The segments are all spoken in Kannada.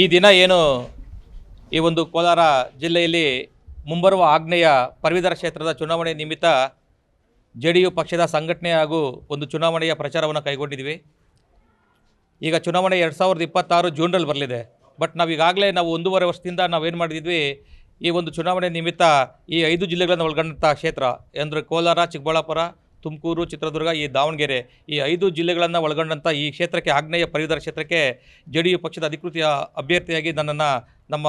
ಈ ದಿನ ಏನು ಈ ಒಂದು ಕೋಲಾರ ಜಿಲ್ಲೆಯಲ್ಲಿ ಮುಂಬರುವ ಆಗ್ನೇಯ ಪದವೀಧರ ಕ್ಷೇತ್ರದ ಚುನಾವಣೆ ನಿಮಿತ್ತ ಜೆ ಪಕ್ಷದ ಸಂಘಟನೆ ಹಾಗೂ ಒಂದು ಚುನಾವಣೆಯ ಪ್ರಚಾರವನ್ನು ಕೈಗೊಂಡಿದ್ವಿ ಈಗ ಚುನಾವಣೆ ಎರಡು ಸಾವಿರದ ಇಪ್ಪತ್ತಾರು ಜೂನ್ರಲ್ಲಿ ಬರಲಿದೆ. ಬಟ್ ನಾವು ಈಗಾಗಲೇ ನಾವು ಒಂದೂವರೆ ವರ್ಷದಿಂದ ನಾವೇನು ಮಾಡಿದ್ವಿ ಈ ಒಂದು ಚುನಾವಣೆ ನಿಮಿತ್ತ ಈ ಐದು ಜಿಲ್ಲೆಗಳನ್ನು ಒಳಗೊಂಡಂಥ ಕ್ಷೇತ್ರ ಅಂದರೆ ಕೋಲಾರ, ಚಿಕ್ಕಬಳ್ಳಾಪುರ ತುಮಕೂರು, ಚಿತ್ರದುರ್ಗ, ಈ ದಾವಣಗೆರೆ ಈ ಐದು ಜಿಲ್ಲೆಗಳನ್ನು ಒಳಗೊಂಡಂಥ ಈ ಕ್ಷೇತ್ರಕ್ಕೆ, ಆಗ್ನೇಯ ಪದವೀಧರ ಕ್ಷೇತ್ರಕ್ಕೆ ಜೆ ಪಕ್ಷದ ಅಧಿಕೃತ ಅಭ್ಯರ್ಥಿಯಾಗಿ ನನ್ನನ್ನು ನಮ್ಮ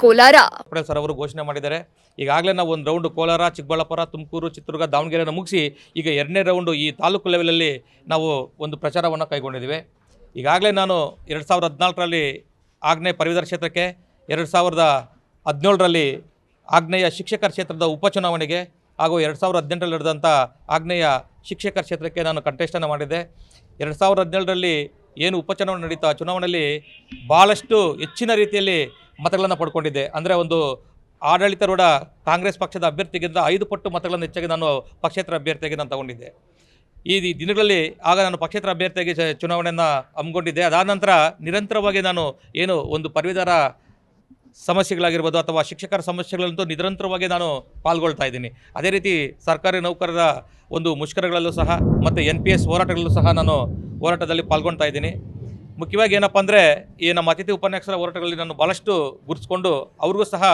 ಕೋಲಾರ. ಪಟೇಲ್ ಸರ್ ಅವರು ಘೋಷಣೆ ಮಾಡಿದ್ದಾರೆ. ಈಗಾಗಲೇ ನಾವು ಒಂದು ರೌಂಡ್ ಕೋಲಾರ, ಚಿಕ್ಕಬಳ್ಳಾಪುರ, ತುಮಕೂರು, ಚಿತ್ರದುರ್ಗ ದಾವಣಗೆರೆಯನ್ನು ಮುಗಿಸಿ ಈಗ ಎರಡನೇ ರೌಂಡು ಈ ತಾಲೂಕು ಲೆವೆಲಲ್ಲಿ ನಾವು ಒಂದು ಪ್ರಚಾರವನ್ನು ಕೈಗೊಂಡಿದ್ದೀವಿ. ಈಗಾಗಲೇ ನಾನು ಎರಡು ಸಾವಿರದ ಹದಿನಾಲ್ಕರಲ್ಲಿ ಆಗ್ನೇಯ ಪದವೀಧರ ಕ್ಷೇತ್ರಕ್ಕೆ, ಎರಡು ಸಾವಿರದ ಹದಿನೇಳರಲ್ಲಿ ಆಗ್ನೇಯ ಶಿಕ್ಷಕರ ಕ್ಷೇತ್ರದ ಉಪಚುನಾವಣೆಗೆ ಹಾಗೂ ಎರಡು ಸಾವಿರದ ಹದಿನೆಂಟರಲ್ಲಿ ನಡೆದಂಥ ಆಗ್ನೇಯ ಶಿಕ್ಷಕರ ಕ್ಷೇತ್ರಕ್ಕೆ ನಾನು ಕಂಟೆಸ್ಟನ್ನು ಮಾಡಿದ್ದೆ. ಎರಡು ಸಾವಿರದ ಹದಿನೇಳರಲ್ಲಿ ಏನು ಉಪಚುನಾವಣೆ ನಡೀತಾ, ಚುನಾವಣೆಯಲ್ಲಿ ಭಾಳಷ್ಟು ಹೆಚ್ಚಿನ ರೀತಿಯಲ್ಲಿ ಮತಗಳನ್ನು ಪಡ್ಕೊಂಡಿದ್ದೆ. ಅಂದರೆ ಒಂದು ಆಡಳಿತಾರೂಢ ಕಾಂಗ್ರೆಸ್ ಪಕ್ಷದ ಅಭ್ಯರ್ಥಿಗಿಂತ ಐದು ಪಟ್ಟು ಮತಗಳನ್ನು ಹೆಚ್ಚಾಗಿ ನಾನು ಪಕ್ಷೇತರ ಅಭ್ಯರ್ಥಿಯಾಗಿ ನಾನು ತಗೊಂಡಿದ್ದೆ. ಈ ದಿನಗಳಲ್ಲಿ ಆಗ ನಾನು ಪಕ್ಷೇತರ ಅಭ್ಯರ್ಥಿಯಾಗಿ ಚುನಾವಣೆಯನ್ನು ಹಮ್ಮಿಕೊಂಡಿದ್ದೆ. ಅದಾದ ನಂತರ ನಿರಂತರವಾಗಿ ನಾನು ಏನು ಒಂದು ಪದವೀಧರ ಸಮಸ್ಯೆಗಳಾಗಿರ್ಬೋದು ಅಥವಾ ಶಿಕ್ಷಕರ ಸಮಸ್ಯೆಗಳಂತೂ ನಿರಂತರವಾಗಿ ನಾನು ಪಾಲ್ಗೊಳ್ತಾ ಇದ್ದೀನಿ. ಅದೇ ರೀತಿ ಸರ್ಕಾರಿ ನೌಕರರ ಒಂದು ಮುಷ್ಕರಗಳಲ್ಲೂ ಸಹ ಮತ್ತು ಎನ್ ಪಿ ಎಸ್ ಹೋರಾಟಗಳಲ್ಲೂ ಸಹ ನಾನು ಹೋರಾಟದಲ್ಲಿ ಪಾಲ್ಗೊಳ್ತಾ ಇದ್ದೀನಿ. ಮುಖ್ಯವಾಗಿ ಏನಪ್ಪ ಅಂದರೆ ಈ ನಮ್ಮ ಅತಿಥಿ ಉಪನ್ಯಾಸರ ಹೋರಾಟಗಳಲ್ಲಿ ನಾನು ಭಾಳಷ್ಟು ಗುರುತಿಸ್ಕೊಂಡು ಅವ್ರಿಗೂ ಸಹ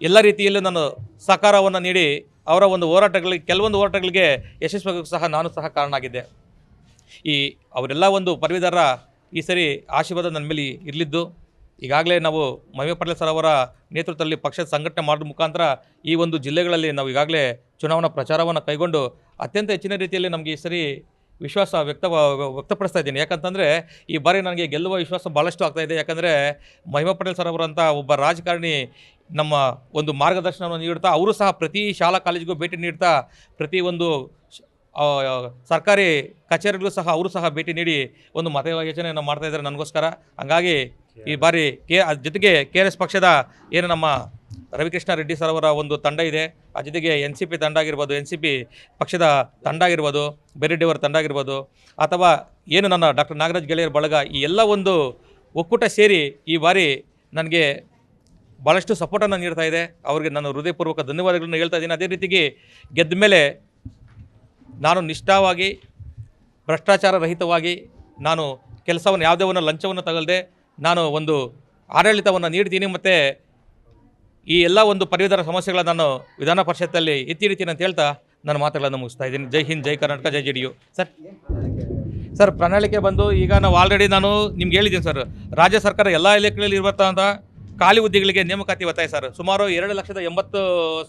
ಎಲ್ಲ ರೀತಿಯಲ್ಲೂ ನಾನು ಸಹಕಾರವನ್ನು ನೀಡಿ ಅವರ ಒಂದು ಹೋರಾಟಗಳಿಗೆ, ಕೆಲವೊಂದು ಹೋರಾಟಗಳಿಗೆ ಯಶಸ್ವಿಗೂ ಸಹ ನಾನು ಸಹ ಕಾರಣ ಆಗಿದ್ದೆ ಈ ಅವರೆಲ್ಲ ಒಂದು ಪದವೀಧರ ಈ ಸರಿ ಆಶೀರ್ವಾದ ನನ್ನ ಮೇಲೆ ಇರಲಿದ್ದು, ಈಗಾಗಲೇ ನಾವು ಮಹಿಮೆ ಪಟೇಲ್ ಸರ್ ಅವರ ನೇತೃತ್ವದಲ್ಲಿ ಪಕ್ಷದ ಸಂಘಟನೆ ಮಾಡೋದ್ರ ಮುಖಾಂತರ ಈ ಒಂದು ಜಿಲ್ಲೆಗಳಲ್ಲಿ ನಾವು ಈಗಾಗಲೇ ಚುನಾವಣಾ ಪ್ರಚಾರವನ್ನು ಕೈಗೊಂಡು ಅತ್ಯಂತ ಹೆಚ್ಚಿನ ರೀತಿಯಲ್ಲಿ ನಮಗೆ ಈ ಸರಿ ವಿಶ್ವಾಸ ವ್ಯಕ್ತ ವ್ಯಕ್ತಪಡಿಸ್ತಾ ಇದ್ದೀನಿ. ಯಾಕಂತಂದರೆ ಈ ಬಾರಿ ನನಗೆ ಗೆಲ್ಲುವ ವಿಶ್ವಾಸ ಭಾಳಷ್ಟು ಆಗ್ತಾ ಇದೆ. ಯಾಕಂದರೆ ಮಹಿಮಾ ಪಟೇಲ್ ಸರ್ ಅವರಂಥ ಒಬ್ಬ ರಾಜಕಾರಣಿ ನಮ್ಮ ಒಂದು ಮಾರ್ಗದರ್ಶನವನ್ನು ನೀಡ್ತಾ ಅವರು ಸಹ ಪ್ರತಿ ಶಾಲಾ ಕಾಲೇಜಿಗೂ ಭೇಟಿ ನೀಡ್ತಾ, ಪ್ರತಿ ಒಂದು ಸರ್ಕಾರಿ ಕಚೇರಿಗಳು ಸಹ ಅವರು ಸಹ ಭೇಟಿ ನೀಡಿ ಒಂದು ಮತ ಯೋಚನೆಯನ್ನು ಮಾಡ್ತಾ ಇದ್ದಾರೆ ನನಗೋಸ್ಕರ. ಹಂಗಾಗಿ ಈ ಬಾರಿ ಕೆ ಜೊತೆಗೆ ಕೆ ಆರ್ ಪಕ್ಷದ ಏನು ನಮ್ಮ ರವಿಕೃಷ್ಣ ರೆಡ್ಡಿ ಸರ್ ಅವರ ಒಂದು ತಂಡ ಇದೆ. ಆ ಜೊತೆಗೆ ಎನ್ ಸಿ ಪಿ ತಂಡ ಆಗಿರ್ಬೋದು, ಎನ್ ಸಿ ಪಿ ಪಕ್ಷದ ತಂಡ ಆಗಿರ್ಬೋದು, ಬೆರೆಡ್ಡಿಯವರ ತಂಡ ಆಗಿರ್ಬೋದು, ಅಥವಾ ಏನು ನನ್ನ ಡಾಕ್ಟರ್ ನಾಗರಾಜ್ ಗೆಳೆಯರ ಬಳಗ, ಈ ಎಲ್ಲ ಒಂದು ಒಕ್ಕೂಟ ಸೇರಿ ಈ ಬಾರಿ ನನಗೆ ಭಾಳಷ್ಟು ಸಪೋರ್ಟನ್ನು ನೀಡ್ತಾ ಇದೆ. ಅವರಿಗೆ ನಾನು ಹೃದಯಪೂರ್ವಕ ಧನ್ಯವಾದಗಳನ್ನು ಹೇಳ್ತಾ ಇದ್ದೀನಿ. ಅದೇ ರೀತಿಗೆ ಗೆದ್ದ ಮೇಲೆ ನಾನು ನಿಷ್ಠಾವಾಗಿ, ಭ್ರಷ್ಟಾಚಾರ ರಹಿತವಾಗಿ ನಾನು ಕೆಲಸವನ್ನು, ಯಾವುದೇ ಒಂದು ಲಂಚವನ್ನು ತಗೊಳ್ಳದೆ ನಾನು ಒಂದು ಆಡಳಿತವನ್ನು ನೀಡ್ತೀನಿ. ಮತ್ತು ಈ ಎಲ್ಲ ಒಂದು ಪದವೀಧರ ಸಮಸ್ಯೆಗಳನ್ನು ನಾನು ವಿಧಾನ ಪರಿಷತ್ತಲ್ಲಿ ಎತ್ತಿ ಅಂತ ಹೇಳ್ತಾ ನನ್ನ ಮಾತುಗಳನ್ನು ಮುಗಿಸ್ತಾ ಇದ್ದೀನಿ. ಜೈ ಹಿಂದ್, ಜೈ ಕರ್ನಾಟಕ, ಜೈ J D U. Sir sir, ಪ್ರಣಾಳಿಕೆ ಬಂದು ಈಗ ನಾವು ಆಲ್ರೆಡಿ ನಾನು ನಿಮ್ಗೆ ಹೇಳಿದ್ದೀನಿ ಸರ್, ರಾಜ್ಯ ಸರ್ಕಾರ ಎಲ್ಲ ಇಲಾಖೆಗಳಲ್ಲಿ ಇರುವಂತಹ ಖಾಲಿ ಹುದ್ದೆಗಳಿಗೆ ನೇಮಕಾತಿ ಒತ್ತಾಯ ಸರ್. ಸುಮಾರು ಎರಡು ಲಕ್ಷದ ಎಂಬತ್ತು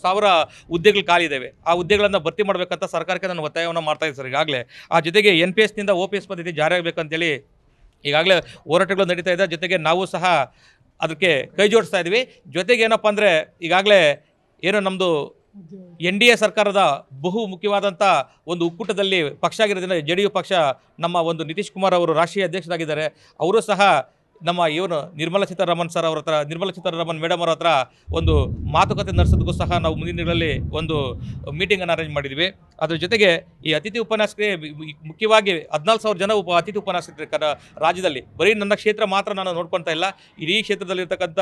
ಸಾವಿರ ಹುದ್ದೆಗಳು ಖಾಲಿ ಇದ್ದಾವೆ ಆ ಹುದ್ದೆಗಳನ್ನು ಭರ್ತಿ ಮಾಡಬೇಕಂತ ಸರ್ಕಾರಕ್ಕೆ ನಾನು ಒತ್ತಾಯವನ್ನು ಮಾಡ್ತಾ ಇದ್ದೀನಿ ಸರ್. ಈಗಾಗಲೇ ಆ ಜೊತೆಗೆ ಎನ್ ಪಿ ಎಸ್ನಿಂದ ಓ ಪಿ ಎಸ್ ಪದ್ಧತಿ ಜಾರಿಯಾಗಬೇಕಂತೇಳಿ ಈಗಾಗಲೇ ಹೋರಾಟಗಳು ನಡೀತಾ ಇದೆ. ಜೊತೆಗೆ ನಾವು ಸಹ ಅದಕ್ಕೆ ಕೈ ಜೋಡಿಸ್ತಾ ಇದ್ದೀವಿ ಜೊತೆಗೆ ಏನಪ್ಪ ಅಂದರೆ ಈಗಾಗಲೇ ಏನು ನಮ್ಮದು ಎನ್ ಡಿ ಎ ಸರ್ಕಾರದ ಬಹು ಮುಖ್ಯವಾದಂಥ ಒಂದು ಒಕ್ಕೂಟದಲ್ಲಿ ಪಕ್ಷ ಆಗಿರೋದ್ರಿಂದ ಜೆ ಡಿ ಯು ಪಕ್ಷ ನಮ್ಮ ಒಂದು ನಿತೀಶ್ ಕುಮಾರ್ ಅವರು ರಾಷ್ಟ್ರೀಯ ಅಧ್ಯಕ್ಷರಾಗಿದ್ದಾರೆ. ಅವರು ಸಹ ನಮ್ಮ ಇವನು ನಿರ್ಮಲ ಸೀತಾರಾಮನ್ ಸರ್ ಅವ್ರ ಹತ್ರ, ನಿರ್ಮಲಾ ಸೀತಾರಾಮನ್ ಮೇಡಮ್ ಅವ್ರ ಹತ್ರ ಒಂದು ಮಾತುಕತೆ ನಡೆಸೋದಕ್ಕೂ ಸಹ ನಾವು ಮುಂದಿನ ದಿನಗಳಲ್ಲಿ ಒಂದು ಮೀಟಿಂಗನ್ನು ಅರೇಂಜ್ ಮಾಡಿದ್ವಿ. ಅದ್ರ ಜೊತೆಗೆ ಈ ಅತಿಥಿ ಉಪನ್ಯಾಸಕರೇ ಮುಖ್ಯವಾಗಿ ಹದಿನಾಲ್ಕು ಸಾವಿರ ಜನ ಉಪ, ಅತಿಥಿ ಉಪನ್ಯಾಸಕರು ಕರ, ರಾಜ್ಯದಲ್ಲಿ. ಬರೀ ನನ್ನ ಕ್ಷೇತ್ರ ಮಾತ್ರ ನಾನು ನೋಡ್ಕೊಳ್ತಾ ಇಲ್ಲ, ಇಡೀ ಕ್ಷೇತ್ರದಲ್ಲಿರ್ತಕ್ಕಂಥ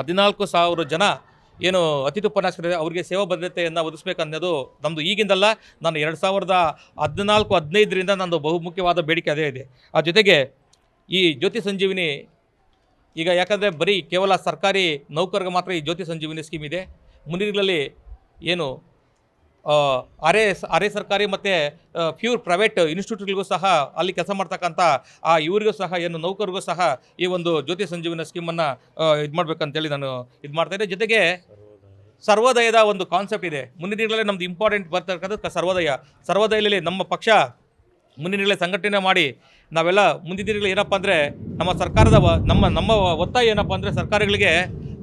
ಹದಿನಾಲ್ಕು ಸಾವಿರ ಜನ ಏನು ಅತಿಥಿ ಉಪನ್ಯಾಸಕರಿದೆ, ಅವರಿಗೆ ಸೇವಾ ಭದ್ರತೆಯನ್ನು ಒದಗಿಸ್ಬೇಕನ್ನೋದು ನಮ್ಮದು ಈಗಿಂದಲ್ಲ. ನಾನು ಎರಡು ಸಾವಿರದ ಹದಿನಾಲ್ಕು, ಹದಿನೈದರಿಂದ ನಂದು ಬಹುಮುಖ್ಯವಾದ ಬೇಡಿಕೆ ಅದೇ ಇದೆ. ಆ ಜೊತೆಗೆ ಈ ಜ್ಯೋತಿ ಸಂಜೀವಿನಿ, ಈಗ ಯಾಕಂದರೆ ಬರೀ ಕೇವಲ ಸರ್ಕಾರಿ ನೌಕರರಿಗೆ ಮಾತ್ರ ಈ ಜ್ಯೋತಿ ಸಂಜೀವಿನಿ ಸ್ಕೀಮ್ ಇದೆ. ಮುಂದಿನಗಳಲ್ಲಿ ಏನು ಅರೆ ಅರೆ ಸರ್ಕಾರಿ ಮತ್ತು ಪ್ಯೂರ್ ಪ್ರೈವೇಟ್ ಇನ್ಸ್ಟಿಟ್ಯೂಟ್ಗಳಿಗೂ ಸಹ ಅಲ್ಲಿ ಕೆಲಸ ಮಾಡ್ತಕ್ಕಂಥ, ಆ, ಇವರಿಗೂ ಸಹ, ಏನು ನೌಕರಿಗೂ ಸಹ ಈ ಒಂದು ಜ್ಯೋತಿ ಸಂಜೀವಿನ ಸ್ಕೀಮನ್ನು ಇದು ಮಾಡಬೇಕಂತೇಳಿ ನಾನು ಇದು ಮಾಡ್ತಾಯಿದ್ದೆ ಜೊತೆಗೆ ಸರ್ವೋದಯದ ಒಂದು ಕಾನ್ಸೆಪ್ಟ್ ಇದೆ. ಮುಂದಿನ ದಿನಗಳಲ್ಲಿ ನಮ್ದು ಇಂಪಾರ್ಟೆಂಟ್ ಬರ್ತಕ್ಕಂಥದ್ದು ಸರ್ವೋದಯ. ಸರ್ವೋದಯದಲ್ಲಿ ನಮ್ಮ ಪಕ್ಷ ಮುಂದಿನ ದಿನಗಳಲ್ಲಿ ಸಂಘಟನೆ ಮಾಡಿ ನಾವೆಲ್ಲ ಮುಂದಿನ ದಿನಗಳು ಏನಪ್ಪ ಅಂದರೆ ನಮ್ಮ ಸರ್ಕಾರದ ನಮ್ಮ ನಮ್ಮ ಒತ್ತಾಯ ಏನಪ್ಪ ಅಂದರೆ ಸರ್ಕಾರಗಳಿಗೆ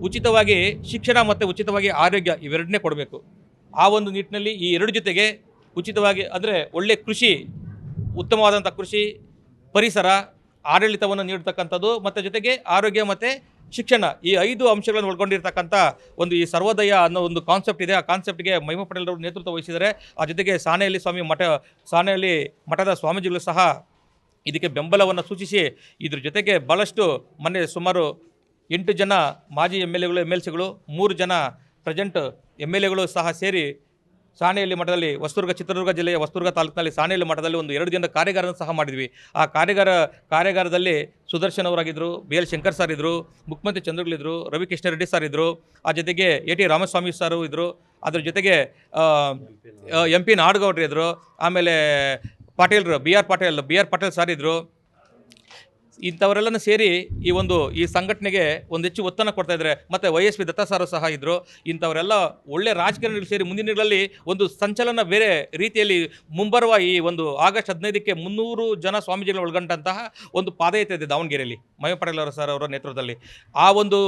ಉಚಿತವಾಗಿ ಶಿಕ್ಷಣ ಮತ್ತು ಉಚಿತವಾಗಿ ಆರೋಗ್ಯ ಇವೆರಡನ್ನೇ ಕೊಡಬೇಕು. ಆ ಒಂದು ನಿಟ್ಟಿನಲ್ಲಿ ಈ ಎರಡು ಜೊತೆಗೆ ಉಚಿತವಾಗಿ ಅಂದರೆ ಒಳ್ಳೆ ಕೃಷಿ, ಉತ್ತಮವಾದಂಥ ಕೃಷಿ ಪರಿಸರ, ಆಡಳಿತವನ್ನು ನೀಡತಕ್ಕಂಥದ್ದು, ಮತ್ತು ಜೊತೆಗೆ ಆರೋಗ್ಯ ಮತ್ತು ಶಿಕ್ಷಣ ಈ ಐದು ಅಂಶಗಳನ್ನು ಒಳಗೊಂಡಿರ್ತಕ್ಕಂಥ ಒಂದು ಈ ಸರ್ವೋದಯ ಅನ್ನೋ ಒಂದು ಕಾನ್ಸೆಪ್ಟ್ ಇದೆ. ಆ ಕಾನ್ಸೆಪ್ಟ್ಗೆ ಮಹಿಮ ಪಟೇಲ್ ಅವರು ನೇತೃತ್ವ ವಹಿಸಿದರೆ ಆ ಜೊತೆಗೆ ಸಾನೆಯಲ್ಲಿ ಸ್ವಾಮಿ ಮಠ ಸಾನೆಯಲ್ಲಿ ಮಠದ ಸ್ವಾಮೀಜಿಗಳು ಸಹ ಇದಕ್ಕೆ ಬೆಂಬಲವನ್ನು ಸೂಚಿಸಿ ಇದ್ರ ಜೊತೆಗೆ ಭಾಳಷ್ಟು ಮೊನ್ನೆ ಸುಮಾರು ಎಂಟು ಜನ ಮಾಜಿ ಎಂ ಎಲ್ ಎಗಳು ಎಂ ಎಲ್ ಸಿಗಳು, ಮೂರು ಜನ ಪ್ರೆಸೆಂಟ್ ಎಂ ಎಲ್ ಎಗಳು ಸಹ ಸೇರಿ ಸಾಣೆಯಲ್ಲಿ ಮಠದಲ್ಲಿ ಹೊಸದುರ್ಗ, ಚಿತ್ರದುರ್ಗ ಜಿಲ್ಲೆಯ ಹೊಸದುರ್ಗ ತಾಲೂಕಿನಲ್ಲಿ ಸಾಣೆಯಲ್ಲಿ ಮಠದಲ್ಲಿ ಒಂದು ಎರಡು ದಿನದ ಕಾರ್ಯಾಗಾರನ ಸಹ ಮಾಡಿದ್ವಿ. ಆ ಕಾರ್ಯಾಗಾರ, ಕಾರ್ಯಾಗಾರದಲ್ಲಿ ಸುದರ್ಶನ್ ಅವರಾಗಿದ್ದರು ಬಿ ಎಲ್ ಶಂಕರ್ ಸರ್ ಇದ್ದರು ಮುಖ್ಯಮಂತ್ರಿ ಚಂದ್ರಗಳಿದ್ದರು ರವಿ ಕೃಷ್ಣ ರೆಡ್ಡಿ ಸರ್ ಇದ್ದರು ಆ ಜೊತೆಗೆ ಎ ಟಿ ರಾಮಸ್ವಾಮಿ ಸರ್ ಇದ್ದರು ಅದ್ರ ಜೊತೆಗೆ ಎಂ ಪಿ ನಾಡಗೌಡ್ರು ಇದ್ದರು ಆಮೇಲೆ ಪಾಟೀಲ್ರು, B R Patil, B R Patil sir ಇದ್ದರು ಇಂಥವರೆಲ್ಲನೂ ಸೇರಿ ಈ ಒಂದು, ಈ ಸಂಘಟನೆಗೆ ಒಂದು ಹೆಚ್ಚು ಒತ್ತನ್ನು ಕೊಡ್ತಾ ಇದ್ದಾರೆ. ಮತ್ತು ವೈ ಎಸ್ ಪಿ ದತ್ತ ಸಾರು ಸಹ ಇದ್ದರು ಇಂಥವರೆಲ್ಲ ಒಳ್ಳೆ ರಾಜಕಾರಣಿಗಳು ಸೇರಿ ಮುಂದಿನ ದಿನಗಳಲ್ಲಿ ಒಂದು ಸಂಚಲನ ಬೇರೆ ರೀತಿಯಲ್ಲಿ ಮುಂಬರುವ ಈ ಒಂದು ಆಗಸ್ಟ್ ಹದಿನೈದಕ್ಕೆ ಮುನ್ನೂರು ಜನ ಸ್ವಾಮೀಜಿಗಳು ಒಳಗೊಂಡಂತಹ ಒಂದು ಪಾದಯಾತ್ರೆ ಇದೆ ದಾವಣಗೆರೆಯಲ್ಲಿ. ಮಯ ಪಟೇಲ್ ಅವರ ಸರ್ ಅವರ ನೇತೃತ್ವದಲ್ಲಿ. ಆ ಒಂದು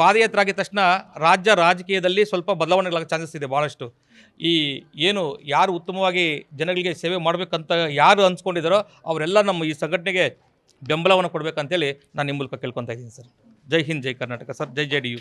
ಪಾದಯಾತ್ರೆ ಆಗಿದ ತಕ್ಷಣ ರಾಜ್ಯ ರಾಜಕೀಯದಲ್ಲಿ ಸ್ವಲ್ಪ ಬದಲಾವಣೆಗಳಾಗೋ ಚಾನ್ಸಸ್ ಇದೆ ಭಾಳಷ್ಟು ಈ ಏನು, ಯಾರು ಉತ್ತಮವಾಗಿ ಜನಗಳಿಗೆ ಸೇವೆ ಮಾಡಬೇಕಂತ ಯಾರು ಅನ್ಸ್ಕೊಂಡಿದ್ದಾರೋ ಅವರೆಲ್ಲ ನಮ್ಮ ಈ ಸಂಘಟನೆಗೆ ಬೆಂಬಲವನ್ನು ಕೊಡಬೇಕಂತೇಳಿ ನಾನು ನಿಮ್ಮ ಮೂಲಕ ಕೇಳ್ಕೊತಾ ಇದ್ದೀನಿ ಸರ್. ಜೈ ಹಿಂದ್, ಜೈ ಕರ್ನಾಟಕ ಸರ್, ಜೈ ಜೆ ಡಿ ಯು.